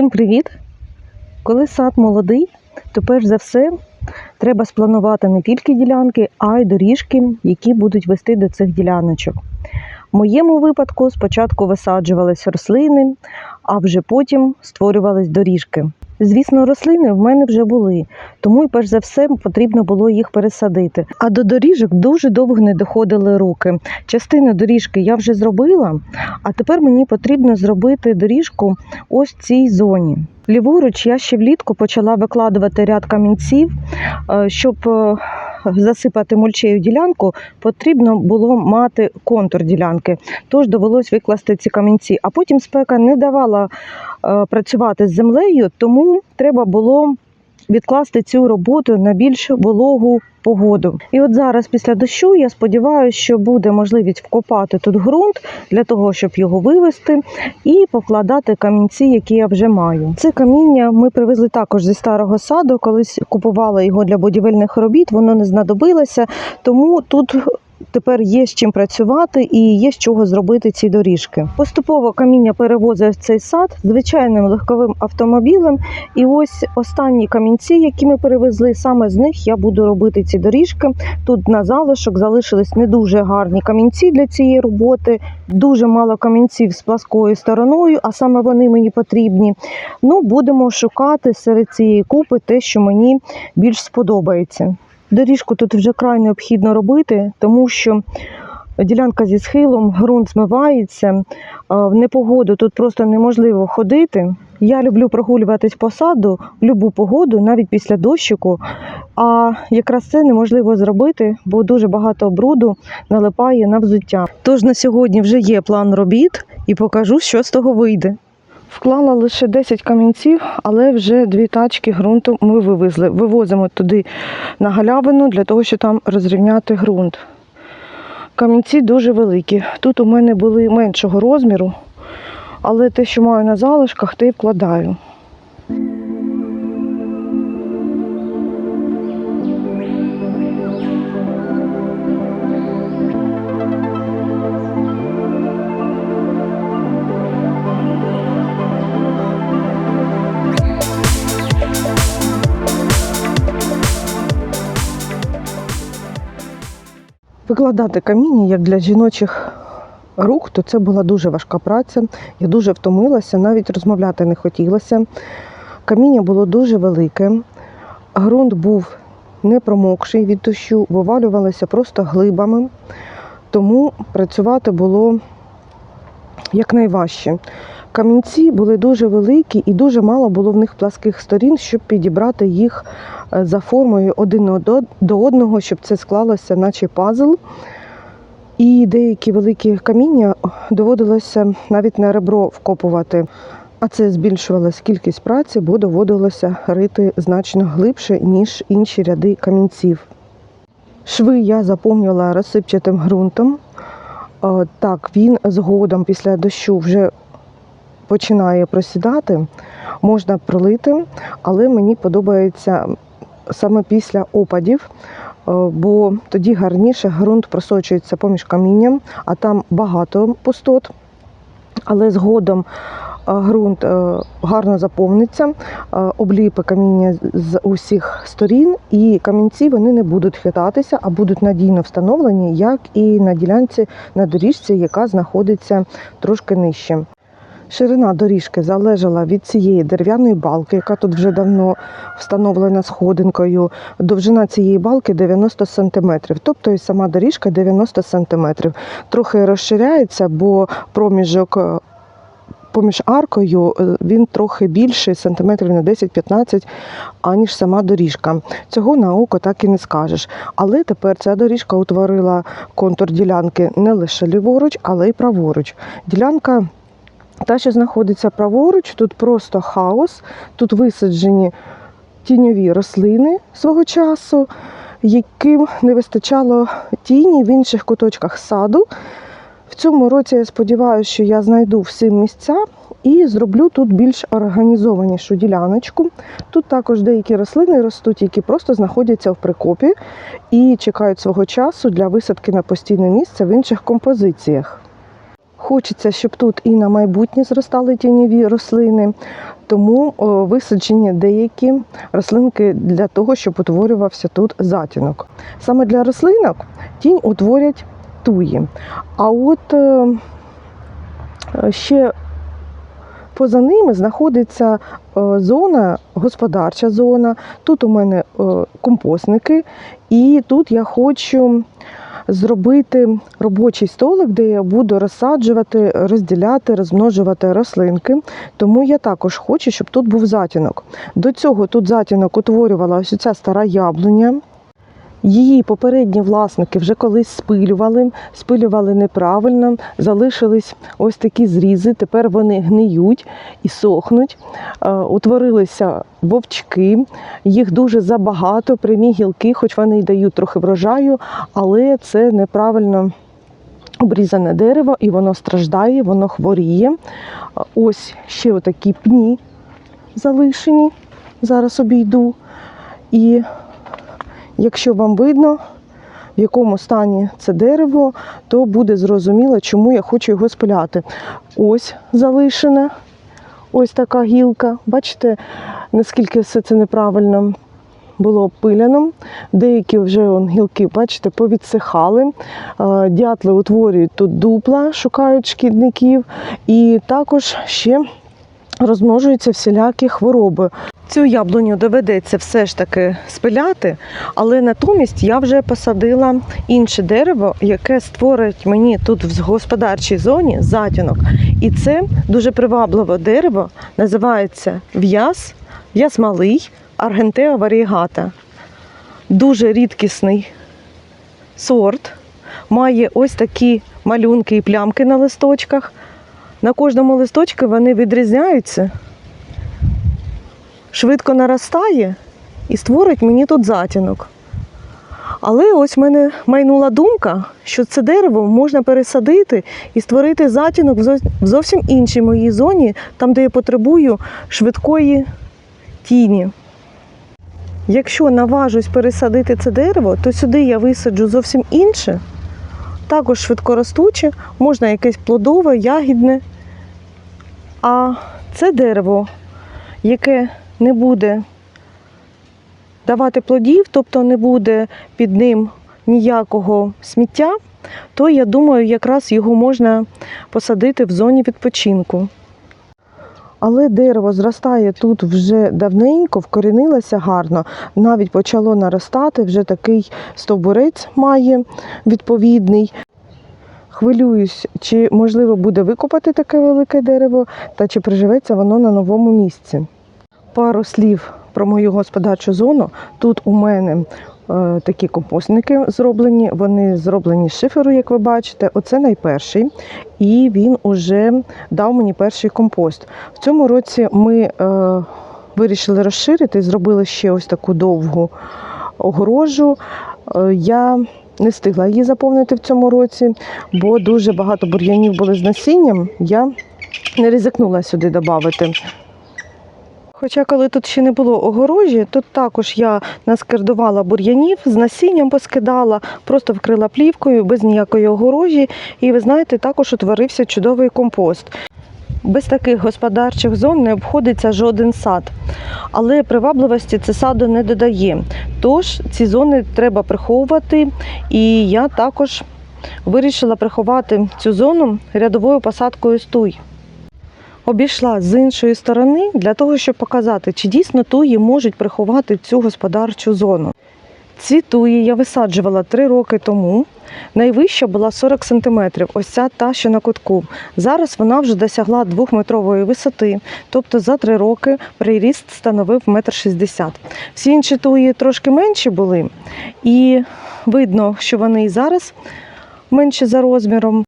Всім привіт! Коли сад молодий, то перш за все треба спланувати не тільки ділянки, а й доріжки, які будуть вести до цих діляночок. В моєму випадку спочатку висаджувались рослини, а вже потім створювались доріжки. Звісно, рослини в мене вже були, тому і перш за все потрібно було їх пересадити. А до доріжок дуже довго не доходили руки. Частину доріжки я вже зробила, а тепер мені потрібно зробити доріжку ось в цій зоні. Ліворуч я ще влітку почала викладувати ряд камінців, Е, щоб е, засипати мульчею ділянку, потрібно було мати контур ділянки. Тож довелось викласти ці камінці. А потім спека не давала е, працювати з землею, тому треба було відкласти цю роботу на більш вологу погоду. І от зараз, після дощу, я сподіваюся, що буде можливість вкопати тут ґрунт для того, щоб його вивести і покладати камінці, які я вже маю. Це каміння ми привезли також зі старого саду. Колись купували його для будівельних робіт, воно не знадобилося, тому тут. Тепер є з чим працювати і є з чого зробити ці доріжки. Поступово каміння перевозив цей сад звичайним легковим автомобілем. І ось останні камінці, які ми перевезли, саме з них я буду робити ці доріжки. Тут на залишок залишились не дуже гарні камінці для цієї роботи. Дуже мало камінців з пласкою стороною, а саме вони мені потрібні. Ну, будемо шукати серед цієї купи те, що мені більш сподобається. Доріжку тут вже край необхідно робити, тому що ділянка зі схилом, ґрунт змивається, в непогоду тут просто неможливо ходити. Я люблю прогулюватись по саду в будь-яку погоду, навіть після дощику. А якраз це неможливо зробити, бо дуже багато бруду налипає на взуття. Тож на сьогодні вже є план робіт і покажу, що з того вийде. Вклала лише 10 камінців, але вже дві тачки ґрунту ми вивезли. Вивозимо туди на галявину для того, щоб там розрівняти ґрунт. Камінці дуже великі. Тут у мене були меншого розміру, але те, що маю на залишках, те й вкладаю. Викладати каміння як для жіночих рук, то це була дуже важка праця. Я дуже втомилася, навіть розмовляти не хотілося. Каміння було дуже велике, ґрунт був не промокший від дощу, вивалювалося просто глибами, тому працювати було якнайважче. Камінці були дуже великі і дуже мало було в них пласких сторін, щоб підібрати їх е, за формою один до- одного, щоб це склалося, наче пазл. І деякі великі каміння доводилося навіть на ребро вкопувати. А це збільшувалась кількість праці, бо доводилося рити значно глибше, ніж інші ряди камінців. Шви я заповнювала розсипчатим ґрунтом. Е, Так, він згодом після дощу вже починає просідати, можна пролити, але мені подобається саме після опадів, е, бо тоді гарніше ґрунт просочується поміж камінням, а там багато пустот. Але згодом е, ґрунт е, гарно заповниться, обліпе каміння з усіх сторін, і камінці вони не будуть хитатися, а будуть надійно встановлені, як і на ділянці на доріжці, яка знаходиться трошки нижче. Ширина доріжки залежала від цієї дерев'яної балки, яка тут вже давно встановлена сходинкою. Довжина цієї балки 90 см, тобто і сама доріжка 90 см. Трохи розширяється, бо проміжок е, поміж аркою е, він трохи більший, сантиметрів на 10-15, аніж сама доріжка. Цього на око так і не скажеш. Але тепер ця доріжка утворила контур ділянки не лише ліворуч, але й праворуч. Ділянка та, що знаходиться праворуч, тут просто хаос, тут висаджені тіньові рослини свого часу, яким не вистачало тіні в інших куточках саду. В цьому році я сподіваюся, що я знайду всі місця і зроблю тут більш організованішу діляночку. Тут також деякі рослини ростуть, які просто знаходяться в прикопі і чекають свого часу для висадки на постійне місце в інших композиціях. Хочеться, щоб тут і на майбутнє зростали тіньові рослини, тому висаджені деякі рослинки для того, щоб утворювався тут затінок. Саме для рослинок тінь утворять туї. А от е, ще поза ними знаходиться е, зона, господарча зона. Тут у мене е, компостники, і тут я хочу зробити робочий столик, де я буду розсаджувати, розділяти, розмножувати рослинки. Тому я також хочу, щоб тут був затінок. До цього тут затінок утворювала ось ця стара яблуня. Її попередні власники вже колись спилювали, спилювали неправильно, залишились ось такі зрізи. Тепер вони гниють і сохнуть. Е, Утворилися вовчки, їх дуже забагато, прямі гілки, хоч вони й дають трохи врожаю, але це неправильно обрізане дерево і воно страждає, воно хворіє. Е, Ось ще отакі пні залишені. Зараз обійду. І Якщо вам видно, в якому стані це дерево, то буде зрозуміло, чому я хочу його спиляти. Ось залишена, ось така гілка. Бачите, наскільки все це неправильно було опиляно. Деякі вже он, гілки, бачите, повідсихали. Е, Дятли утворюють тут дупла, шукають шкідників, і також ще розмножуються всілякі хвороби. Цю яблуню доведеться все ж таки спиляти, але натомість я вже посадила інше дерево, яке створить мені тут в господарчій зоні затінок. І це дуже привабливе дерево, називається в'яз, в'яз малий, аргентеа варігата. Дуже рідкісний сорт, має ось такі малюнки і плямки на листочках. На кожному листочку вони відрізняються швидко наростає і створить мені тут затінок. Але ось в мене майнула думка, що це дерево можна пересадити і створити затінок в зовсім іншій моїй зоні, там, де я потребую швидкої тіні. Якщо наважусь пересадити це дерево, то сюди я висаджу зовсім інше, також швидкоростуче, можна якесь плодове, ягідне. А це дерево, яке не буде давати плодів, тобто не буде під ним ніякого сміття, то я думаю, якраз його можна посадити в зоні відпочинку. Але дерево зростає тут вже давненько, вкорінилося гарно, навіть почало наростати, вже такий стовбурець має відповідний. Хвилююсь, чи можливо буде викопати таке велике дерево, та чи приживеться воно на новому місці. Пару слів про мою господарчу зону. Тут у мене е, такі компостники зроблені. Вони зроблені з шиферу, як ви бачите. Оце найперший. І він уже дав мені перший компост. В цьому році ми е, вирішили розширити, зробили ще ось таку довгу огорожу. Е, я не встигла її заповнити в цьому році, бо дуже багато бур'янів були з насінням. Я не ризикнула сюди додати. Хоча, коли тут ще не було огорожі, тут також я наскердувала бур'янів, з насінням поскидала, просто вкрила плівкою без ніякої огорожі. І ви знаєте, також утворився чудовий компост. Без таких господарчих зон не обходиться жоден сад. Але привабливості це саду не додає. Тож ці зони треба приховувати. І я також вирішила приховати цю зону рядовою посадкою стуй. Обійшла з іншої сторони для того, щоб показати, чи дійсно туї можуть приховати цю господарчу зону. Ці туї я висаджувала три роки тому. Найвища була 40 см, ось ця та, що на кутку. Зараз вона вже досягла двохметрової висоти, тобто за три роки приріст становив 1,60 м. Всі інші туї трошки менші були, і видно, що вони і зараз менші за розміром.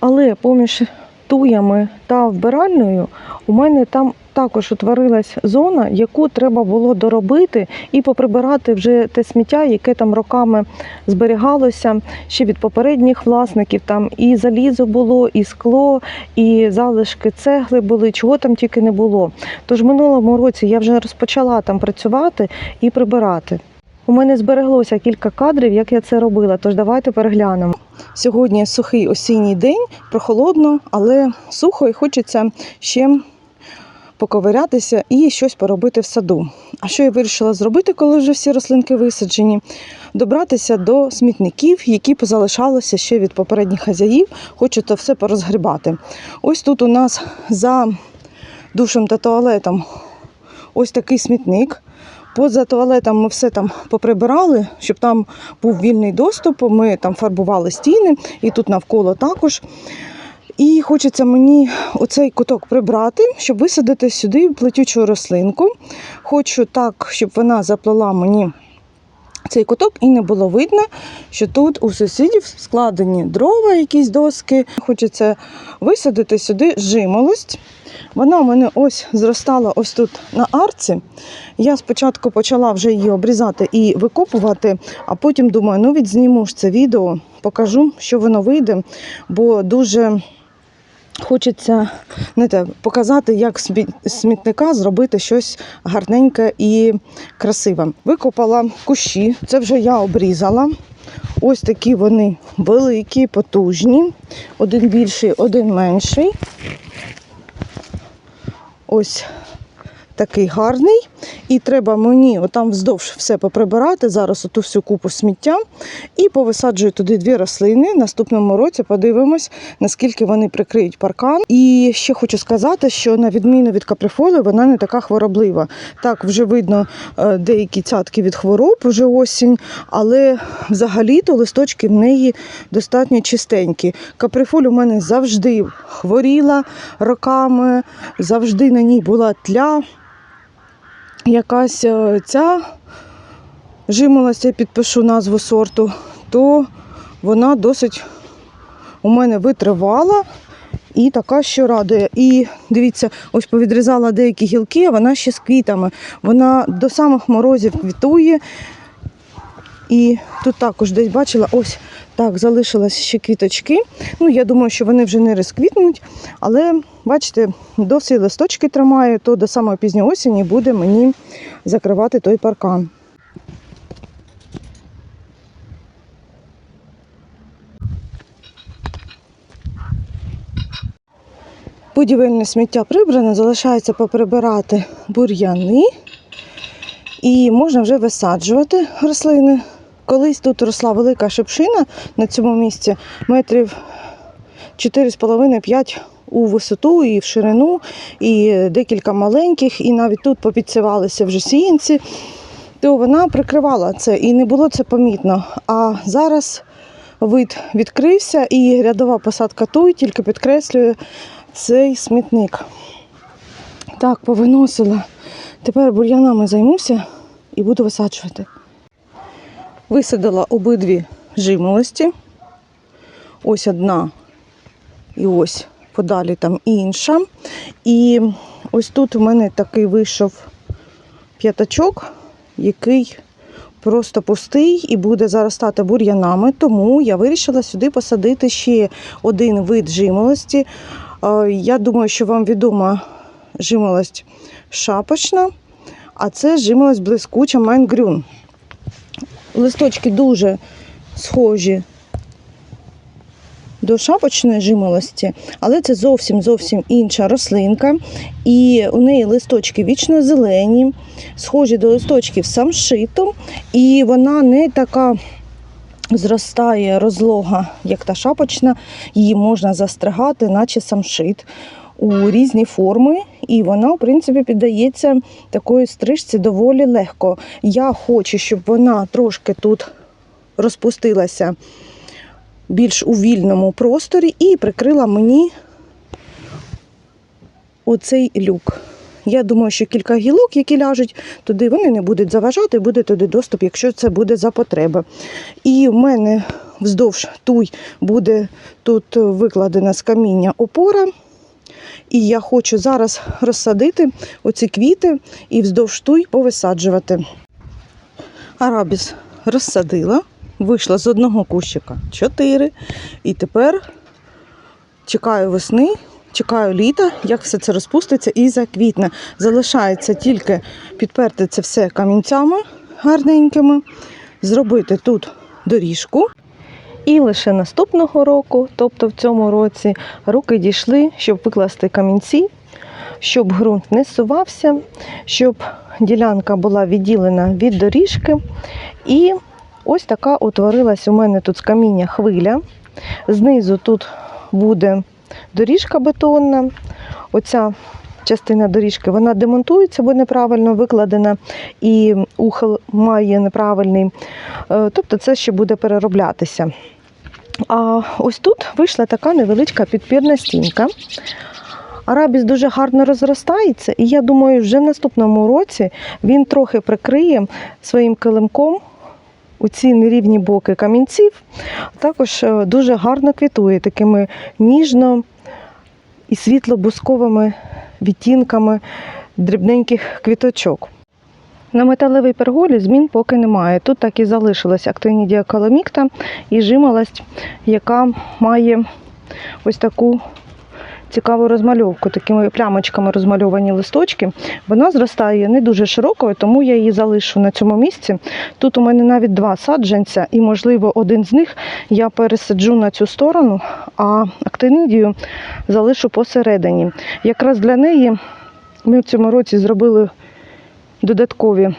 Але поміж туями та вбиральною у мене там також утворилась зона, яку треба було доробити і поприбирати вже те сміття, яке там роками зберігалося ще від попередніх власників. Там і залізо було, і скло, і залишки цегли були, чого там тільки не було. Тож минулому році я вже розпочала там працювати і прибирати. У мене збереглося кілька кадрів, як я це робила, тож давайте переглянемо. Сьогодні сухий осінній день, прохолодно, але сухо і хочеться ще поковирятися і щось поробити в саду. А що я вирішила зробити, коли вже всі рослинки висаджені? Добратися до смітників, які позалишалися ще від попередніх хазяїв. Хочу це все порозгрібати. Ось тут у нас за душем та туалетом ось такий смітник. Поза туалетом ми все там поприбирали, щоб там був вільний доступ. Ми там фарбували стіни і тут навколо також. І хочеться мені оцей куток прибрати, щоб висадити сюди плетючу рослинку. Хочу так, щоб вона заплела мені цей куток і не було видно, що тут у сусідів складені дрова, якісь доски. Хочеться висадити сюди жимолость. Вона у мене ось зростала ось тут на арці. Я спочатку почала вже її обрізати і викопувати, а потім думаю, ну відзніму ж це відео, покажу, що воно вийде, бо дуже хочеться знаєте, показати, як з смітника зробити щось гарненьке і красиве. Викопала кущі, це вже я обрізала. Ось такі вони великі, потужні. Один більший, один менший. Ось такий гарний. І треба мені отам вздовж все поприбирати, зараз оту всю купу сміття. І повисаджую туди дві рослини. Наступному році подивимось, наскільки вони прикриють паркан. І ще хочу сказати, що на відміну від каприфоли, вона не така хвороблива. Так, вже видно е, деякі цятки від хвороб, вже осінь, але взагалі-то листочки в неї достатньо чистенькі. Каприфоль у мене завжди хворіла роками, завжди на ній була тля. Якась е, ця жимолость, підпишу назву сорту, то вона досить у мене витривала і така, що радує. І дивіться, ось повідрізала деякі гілки, а вона ще з квітами. Вона до самих морозів квітує. І тут також десь бачила, ось так, залишились ще квіточки. Ну, я думаю, що вони вже не розквітнуть, але бачите, досі листочки тримає, то до самої пізньої осені буде мені закривати той паркан. Будівельне сміття прибране, залишається поприбирати бур'яни. І можна вже висаджувати рослини. Колись тут росла велика шипшина на цьому місці, метрів 4,5-5 у висоту і в ширину, і декілька маленьких, і навіть тут попідсівалися вже сіянці, то вона прикривала це і не було це помітно. А зараз вид відкрився і рядова посадка туй тільки підкреслює цей смітник. Так, повиносила. Тепер бур'янами займуся і буду висаджувати. Висадила обидві жимолості. Ось одна і ось подалі там інша. І ось тут у мене такий вийшов п'ятачок, який просто пустий і буде заростати бур'янами. Тому я вирішила сюди посадити ще один вид жимолості. Е, Я думаю, що вам відома жимолость шапочна, а це жимолость блискуча майнгрюн. Листочки дуже схожі до шапочної жимолості, але це зовсім зовсім інша рослинка. І у неї листочки вічно зелені, схожі до листочків самшиту, і вона не така зростає розлога, як та шапочна. Її можна застригати, наче самшит. У різні форми, і вона, в принципі, піддається такої стрижці доволі легко. Я хочу, щоб вона трошки тут розпустилася більш у вільному просторі і прикрила мені оцей люк. Я думаю, що кілька гілок, які ляжуть туди, вони не будуть заважати, буде туди доступ, якщо це буде за потреби. І в мене вздовж туй буде тут викладена з каміння опора. І я хочу зараз розсадити оці квіти і вздовж туй повисаджувати. Арабіс розсадила, вийшла з одного кущика чотири. І тепер чекаю весни, чекаю літа, як все це розпуститься і заквітне. Залишається тільки підперти це все камінцями, гарненькими, зробити тут доріжку. І лише наступного року, тобто в цьому році, руки дійшли, щоб викласти камінці, щоб ґрунт не сувався, щоб ділянка була відділена від доріжки. І ось така утворилась у мене тут з каміння хвиля. Знизу тут буде доріжка бетонна. Оця частина доріжки вона демонтується, бо неправильно викладена, і ухил має неправильний. Е, Тобто це ще буде перероблятися. А ось тут вийшла така невеличка підпірна стінка. Арабіс дуже гарно розростається, і я думаю, вже в наступному році він трохи прикриє своїм килимком у ці нерівні боки камінців. Також е, дуже гарно квітує такими ніжно і світло-бусковими відтінками дрібненьких квіточок. На металевій перголі змін поки немає. Тут так і залишилась актинідія каламікта і жимолость, яка має ось таку цікаву розмальовку, такими плямочками розмальовані листочки. Вона зростає не дуже широкою, тому я її залишу на цьому місці. Тут у мене навіть два саджанця, і, можливо, один з них я пересаджу на цю сторону, а актинідію залишу посередині. Якраз для неї ми в цьому році зробили додаткові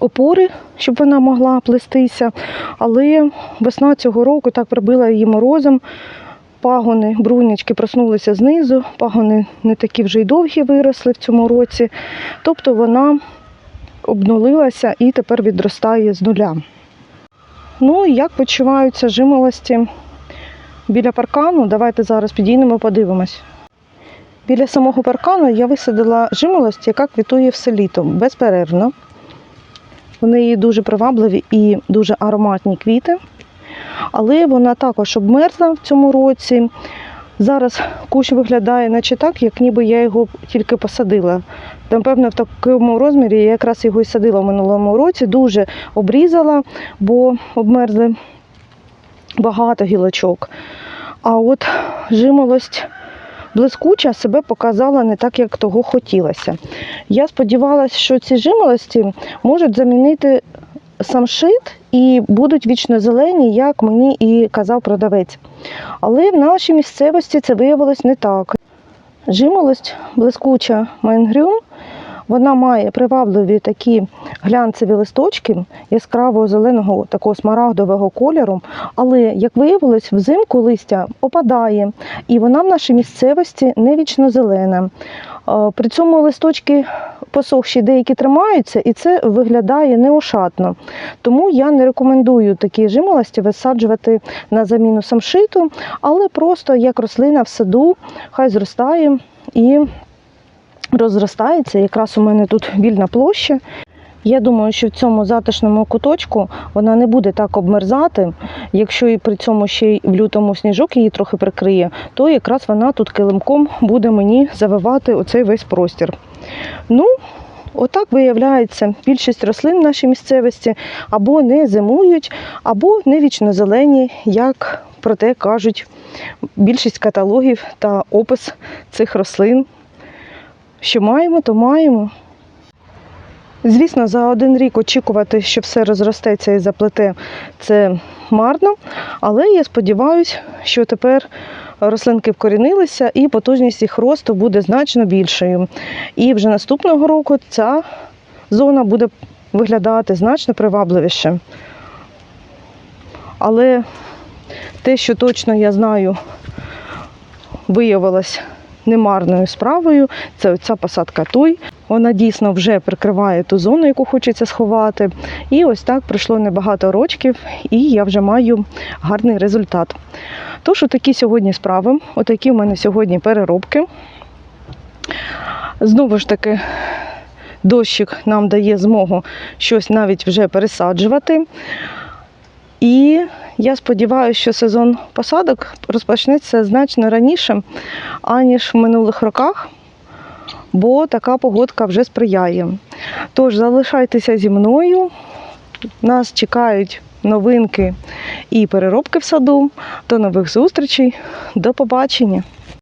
опори, щоб вона могла плестися. Але весна цього року так прибила її морозом. Пагони, брунячки проснулися знизу, пагони не такі вже й довгі виросли в цьому році. Тобто вона обнулилася і тепер відростає з нуля. Ну і як почуваються жимолості біля паркану? Давайте зараз підійдемо, подивимось. Біля самого паркану я висадила жимолость, яка квітує все літо безперервно. В неї дуже привабливі і дуже ароматні квіти. Але вона також обмерзла в цьому році. Зараз кущ виглядає, наче так, як ніби я його тільки посадила. Напевно, в такому розмірі я якраз його і садила в минулому році, дуже обрізала, бо обмерзли багато гілочок. А от жимолость блискуча себе показала не так, як того хотілося. Я сподівалася, що ці жимолості можуть замінити самшит і будуть вічно зелені, як мені і казав продавець. Але в нашій місцевості це виявилось не так. Жимолость блискуча майнгрюм, вона має привабливі такі глянцеві листочки яскравого зеленого такого смарагдового кольору, але, як виявилось, взимку листя опадає, і вона в нашій місцевості не вічно зелена. При цьому листочки посохші деякі тримаються, і це виглядає неошатно. Тому я не рекомендую такі жимолості висаджувати на заміну самшиту, але просто як рослина в саду, хай зростає і розростається. Якраз у мене тут вільна площа. Я думаю, що в цьому затишному куточку вона не буде так обмерзати. Якщо і при цьому ще й в лютому сніжок її трохи прикриє, то якраз вона тут килимком буде мені завивати оцей весь простір. Ну, отак виявляється, більшість рослин в нашій місцевості або не зимують, або не вічно зелені, як про те кажуть більшість каталогів та опис цих рослин. Що маємо, то маємо. Звісно, за один рік очікувати, що все розростеться і заплете, це марно. Але я сподіваюся, що тепер рослинки вкорінилися і потужність їх росту буде значно більшою. І вже наступного року ця зона буде виглядати значно привабливіше. Але те, що точно я знаю, виявилось немарною справою, це оця посадка туй. Вона дійсно вже прикриває ту зону, яку хочеться сховати. І ось так пройшло небагато рочків, і я вже маю гарний результат. Тож, отакі сьогодні справи, отакі в мене сьогодні переробки. Знову ж таки, дощик нам дає змогу щось навіть вже пересаджувати. І я сподіваюся, що сезон посадок розпочнеться значно раніше, аніж в минулих роках, бо така погодка вже сприяє. Тож залишайтеся зі мною. Нас чекають новинки і переробки в саду. До нових зустрічей. До побачення!